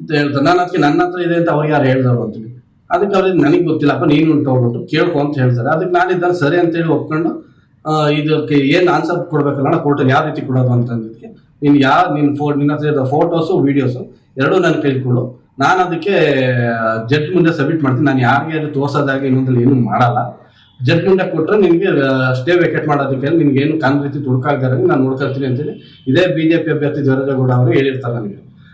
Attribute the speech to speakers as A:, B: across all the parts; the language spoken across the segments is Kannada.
A: ಅಂತ ಹೇಳ್ತಾರೆ ನಾನು ಅದಕ್ಕೆ ನನ್ನ ಹತ್ರ ಇದೆ ಅಂತ ಅವ್ರಿಗೆ ಯಾರು ಹೇಳ್ದವ್ರು ಅಂತೀವಿ ಅದಕ್ಕೆ ಅವ್ರಿಗೆ ನನಗೆ ಗೊತ್ತಿಲ್ಲಪ್ಪ ನೀನು ಉಂಟು ಹೋಗ್ಬಿಟ್ಟು, ಕೇಳ್ಕೊ ಅಂತ ಹೇಳ್ತಾರೆ. ಅದಕ್ಕೆ ನಾನಿದ್ದಾನೆ, ಸರಿ ಅಂತೇಳಿ ಒಪ್ಕೊಂಡು ಇದಕ್ಕೆ ಏನು ಆನ್ಸರ್ ಕೊಡ್ಬೇಕಲ್ಲ ಕೋರ್ಟಲ್ಲಿ ಯಾವ ರೀತಿ ಕೊಡೋದು ಅಂತಂದಿದ್ದಕ್ಕೆ ನೀನು ಯಾವ ನಿನ್ನ ಫೋ ನಿನ್ನ ಹತ್ರ ಫೋಟೋಸು ವೀಡಿಯೋಸು ಎರಡೂ ನಾನು ಕೈಲಿ ಕೊಡು. ನಾನು ಅದಕ್ಕೆ, ಜಡ್ಜ್ ಮುಂದೆ ಸಬ್ಮಿಟ್ ಮಾಡ್ತೀನಿ. ನಾನು ಯಾರಿಗೆ ಅದು ತೋರ್ಸೋದಾಗಿ ಇನ್ನೊಂದಲ್ಲಿ ಏನು ಮಾಡಲ್ಲ. ಜಡ್ಜ್ ಮುಂದೆ ಕೊಟ್ಟರೆ ನಿಮಗೆ ಸ್ಟೇ ವೇಕೇಟ್ ಮಾಡೋದಕ್ಕೆ ನಿಮ್ಗೆ ಏನು ಕಾನ್ ರೀತಿ ನಾನು ನೋಡ್ಕೊಳ್ತೀನಿ ಅಂತೇಳಿ ಇದೇ ಬಿ ಜೆ ಪಿ ಅಭ್ಯರ್ಥಿ ಧ್ವರಜಗೌಡ ಅವರು ಹೇಳಿರ್ತಾರೆ ನನಗೆ.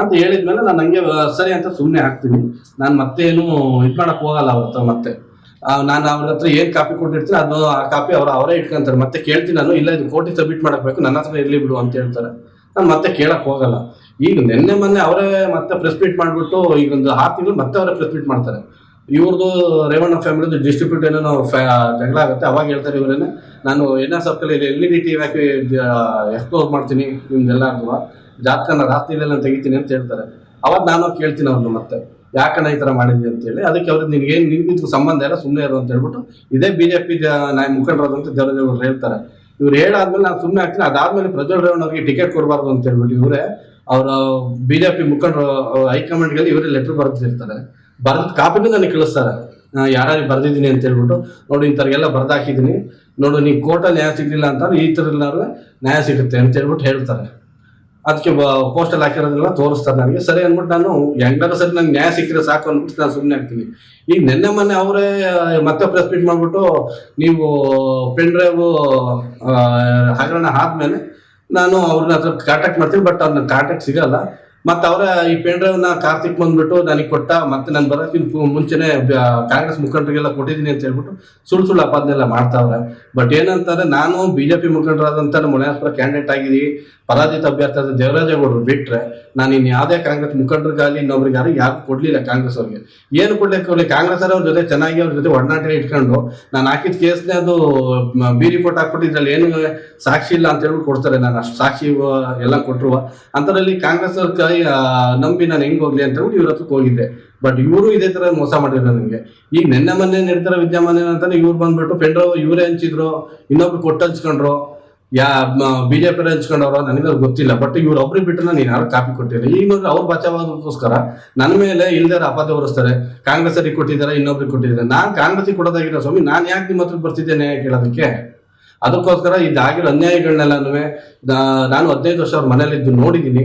A: ಅಂತ ಹೇಳಿದ್ಮೇಲೆ ನಾನು ಹಂಗೆ ಸರಿ ಅಂತ ಸುಮ್ಮನೆ ಹಾಕ್ತೀನಿ. ನಾನು ಮತ್ತೇನು ಇದು ಮಾಡಕ್ ಹೋಗಲ್ಲ ಅವ್ರ ಮತ್ತೆ. ನಾನು ಅವ್ರ ಹತ್ರ ಏನ್ ಕಾಪಿ ಕೊಟ್ಟಿರ್ತೀನಿ ಅದು ಆ ಕಾಪಿ ಅವ್ರು ಅವರೇ ಇಟ್ಕೊಂತಾರೆ. ಮತ್ತೆ ಕೇಳ್ತೀನಿ ನಾನು, ಇಲ್ಲ ಇದು ಕೋಟಿ ಸಬ್ಮಿಟ್ ಮಾಡಬೇಕು ನನ್ನ ಹತ್ರ ಇರ್ಲಿ ಬಿಡು ಅಂತ ಹೇಳ್ತಾರೆ. ನಾನು ಮತ್ತೆ ಕೇಳಕ್ ಹೋಗಲ್ಲ. ಈಗ ನಿನ್ನೆ ಮೊನ್ನೆ ಅವರೇ ಮತ್ತೆ ಪ್ರೆಸ್ ಮೀಟ್ ಮಾಡ್ಬಿಟ್ಟು ಈಗ ಒಂದು ಆರು ತಿಂಗಳು ಮತ್ತೆ ಅವರೇ ಪ್ರೆಸ್ ಮೀಟ್ ಮಾಡ್ತಾರೆ. ಇವ್ರದ್ದು ರೇವಣ್ಣ ಫ್ಯಾಮಿಲಿದು ಡಿಸ್ಟ್ರಿಬ್ಯೂಟ್ ಏನೋ ಜಗಳ ಆಗುತ್ತೆ, ಅವಾಗ ಹೇಳ್ತಾರೆ ಇವರೇನೆ, ನಾನು N S circle L E D T ಹಾಕಿ ಎಕ್ಸ್ಪ್ಲೋರ್ ಮಾಡ್ತೀನಿ ನಿಮ್ದೆಲ್ಲ ಜಾತಕನ ನಾನು ತೆಗಿತೀನಿ ಅಂತ ಹೇಳ್ತಾರೆ. ಅವಾಗ ನಾನು ಕೇಳ್ತೀನಿ ಅವ್ರನ್ನ ಮತ್ತೆ, ಯಾಕಣ್ಣ ಈ ಥರ ಮಾಡಿದ್ವಿ ಅಂತೇಳಿ ಅದಕ್ಕೆ ಅವ್ರಿಗೆ ನಿನಗೆ ಏನು ನಿನ್ಗಿದ್ಕು ಸಂಬಂಧ ಇಲ್ಲ ಸುಮ್ಮನೆ ಇರು ಅಂತ ಹೇಳ್ಬಿಟ್ಟು ಇದೇ ಬಿ ಜೆ ಪಿ ನಾಯಿ ಮುಖಂಡರಾದಂಥ ದೇವರಾಜೇಗೌಡರು ಹೇಳ್ತಾರೆ. ಇವ್ರು ಹೇಳಾದ್ಮೇಲೆ ನಾನು ಸುಮ್ಮನೆ ಆಗ್ತೀನಿ ಅದಾದ್ಮೇಲೆ ಪ್ರಜ್ವಲ್ ರೇವಣ್ಣ ಅವ್ರಿಗೆ ಟಿಕೆಟ್ ಕೊಡಬಾರ್ದು ಅಂತ ಹೇಳ್ಬಿಟ್ಟು ಇವರೇ, ಅವರ ಬಿ ಜೆ ಪಿ ಮುಖಂಡರು ಹೈಕಮಾಂಡ್ಗೆ ಇವರೇ ಲೆಟ್ರ್ ಬರೆದಿರ್ತಾರೆ. ಬರೆದ ಕಾಪಿನೂ ನನಗೆ ಕಳಿಸ್ತಾರೆ. ಯಾರು ಬರ್ದಿದ್ದೀನಿ ಅಂತ ಹೇಳ್ಬಿಟ್ಟು, ನೋಡಿ ಇಂಥವ್ರಿಗೆಲ್ಲ ಬರ್ದಾಕಿದ್ದೀನಿ. ನೋಡು ನೀವು ಕೋರ್ಟಲ್ಲಿ ನ್ಯಾಯ ಸಿಗಲಿಲ್ಲ ಅಂತ ಈ ಥರ ನ್ಯಾಯ ಸಿಗುತ್ತೆ ಅಂತ ಹೇಳ್ಬಿಟ್ಟು ಹೇಳ್ತಾರೆ. ಅದಕ್ಕೆ ಪೋಸ್ಟಲ್ಲಿ ಹಾಕಿರೋದೆಲ್ಲ ತೋರಿಸ್ತಾರೆ ನನಗೆ ಸರಿ ಅಂದ್ಬಿಟ್ಟು ನಾನು ಹೆಂಗಾರ ಸರಿ ನಂಗೆ ನ್ಯಾಯ ಸಿಕ್ಕಿದ್ರೆ ಸಾಕು ಅಂದ್ಬಿಟ್ಟು ನಾನು ಸುಮ್ಮನೆ ಆಗ್ತೀನಿ ಈಗ ನಿನ್ನೆ ಮೊನ್ನೆ ಅವರೇ ಮತ್ತೆ ಪ್ರೆಸ್ ಮೀಟ್ ಮಾಡಿಬಿಟ್ಟು ನೀವು ಪೆನ್ ಡ್ರೈವ್ ಹಗರಣ ಆದ್ಮೇಲೆ ನಾನು ಅವ್ರನ್ನ ಹತ್ರ ಕಾಂಟ್ಯಾಕ್ಟ್ ಮಾಡ್ತೀನಿ ಬಟ್ ಅವ್ರನ್ನ ಕಾಂಟ್ಯಾಕ್ಟ್ ಸಿಗಲ್ಲ. ಮತ್ತೆ ಅವರ ಈ ಪೆನ್ ಡ್ರೈವ್ನ ಕಾರ್ತಿಕ್ ಬಂದ್ಬಿಟ್ಟು ನನಗೆ ಕೊಟ್ಟ, ಮತ್ತೆ ನಾನು ಬರೋಕ್ಕಿಂತ ಮುಂಚೆನೆ ಕಾಂಗ್ರೆಸ್ ಮುಖಂಡರಿಗೆಲ್ಲ ಕೊಟ್ಟಿದ್ದೀನಿ ಅಂತ ಹೇಳ್ಬಿಟ್ಟು ಸುಳ್ಳು ಸುಳ್ಳು ಅಪಾದನೆಲ್ಲ ಮಾಡ್ತಾವ್ರೆ. ಬಟ್ ಏನಂತಂದ್ರೆ ನಾನು ಬಿಜೆಪಿ ಮುಖಂಡರಾದಂಥ ನಮ್ಮ ಮನೆಯಾಸ್ಪುರ ಕ್ಯಾಂಡಿಡೇಟ್ ಆಗಿದ್ದೀವಿ ಪರಾಜಿತ ಅಭ್ಯರ್ಥಿ ಆದ ದೇವರಾಜೇಗೌಡರು ಬಿಟ್ರೆ ನಾನು ಇನ್ನು ಯಾವುದೇ ಕಾಂಗ್ರೆಸ್ ಮುಖಂಡರಿಗಾಗಲಿ ಇನ್ನೊಬ್ರಿಗೆ ಯಾರು ಕೊಡ್ಲಿಲ್ಲ ಕಾಂಗ್ರೆಸ್ ಅವ್ರಿಗೆ. ಏನು ಕೊಡ್ಲಿಕ್ಕೆ ಅವ್ರಿಗೆ? ಕಾಂಗ್ರೆಸ್ ಅವ್ರ ಜೊತೆ ಚೆನ್ನಾಗಿ ಅವ್ರ ಜೊತೆ ಒಡನಾಟ ಇಟ್ಕೊಂಡು ನಾನು ಹಾಕಿದ ಕೇಸ್ನೇ ಅದು ಬಿ ರಿಪೋರ್ಟ್ ಹಾಕ್ಬಿಟ್ಟು ಇದ್ರಲ್ಲಿ ಏನು ಸಾಕ್ಷಿ ಇಲ್ಲ ಅಂತ ಹೇಳ್ಬಿಟ್ಟು ಕೊಡ್ತಾರೆ. ನಾನು ಅಷ್ಟು ಸಾಕ್ಷಿ ಎಲ್ಲ ಕೊಟ್ಟರು ಅಂಥದ್ರಲ್ಲಿ ಕಾಂಗ್ರೆಸ್ ಅವ್ರ ನಂಬಿ ನಾನು ಹೆಂಗ್ ಹೋಗ್ಲಿ ಅಂತ ಹೇಳಿ ಇವ್ರ ಹತ್ರಕ್ಕೆ ಹೋಗಿದ್ದೆ. ಬಟ್ ಇವರು ಇದೇ ತರ ಮೋಸ ಮಾಡಿದ್ರು ನನಗೆ ಈಗ ನಿನ್ನೆ ಮೊನ್ನೆ ನಡೀತಾರ ವಿದ್ಯಮಾನ ಏನಂತಾನೆ ಇವ್ರು ಬಂದ್ಬಿಟ್ಟು ಪೆಂಡ್ರೋ ಇವರೇ ಹಂಚಿದ್ರು, ಇನ್ನೊಬ್ರು ಕೊಟ್ಟು ಹಂಚ್ಕೊಂಡ್ರು, ಯಾ ಬಿಜೆಪಿ ಹಂಚ್ಕೊಂಡವ್ರು ನನಗೆ ಗೊತ್ತಿಲ್ಲ. ಬಟ್ ಇವ್ರು ಒಬ್ರಿಗೆ ಬಿಟ್ಟರೆ ನೀನು ಯಾರು ಕಾಪಿ ಕೊಟ್ಟಿಲ್ಲ. ಈಗ ನೋಡ್ರಿ ಅವ್ರು ಬಚಾವಾಗೋಸ್ಕರ ನನ್ನ ಮೇಲೆ ಇಲ್ದಾರ ಅಪಾದ ಹೊರಿಸ್ತಾರೆ, ಕಾಂಗ್ರೆಸ್ ಅಲ್ಲಿ ಕೊಟ್ಟಿದ್ದಾರೆ ಇನ್ನೊಬ್ರಿಗೆ ಕೊಟ್ಟಿದ್ದಾರೆ ನಾನು ಕಾಂಗ್ರೆಸ್ಗೆ ಕೊಡೋದಾಗಿರೋ ಸ್ವಾಮಿ, ನಾನು ಯಾಕೆ ನಿಮ್ಮ ಹತ್ರ ಬರ್ತಿದ್ದೇನೆ ಕೇಳೋದಕ್ಕೆ? ಅದಕ್ಕೋಸ್ಕರ ಇದಾಗಿರೋ ಅನ್ಯಾಯಗಳನ್ನೆಲ್ಲನೂ ನಾನು ಹದಿನೈದು ವರ್ಷ ಅವ್ರ ಮನೇಲಿದ್ದು ನೋಡಿದ್ದೀನಿ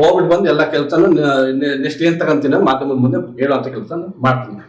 A: ಹೋಗ್ಬಿಟ್ಟು ಬಂದು ಎಲ್ಲ ಕೆಲಸನೂ ನೆಕ್ಸ್ಟ್ ಏನ್ ತಗೊಂತೀನಿ ಮಾಧ್ಯಮದ ಮುಂದೆ ಹೇಳುವಂತ ಕೆಲಸ ಮಾಡ್ತೀನಿ.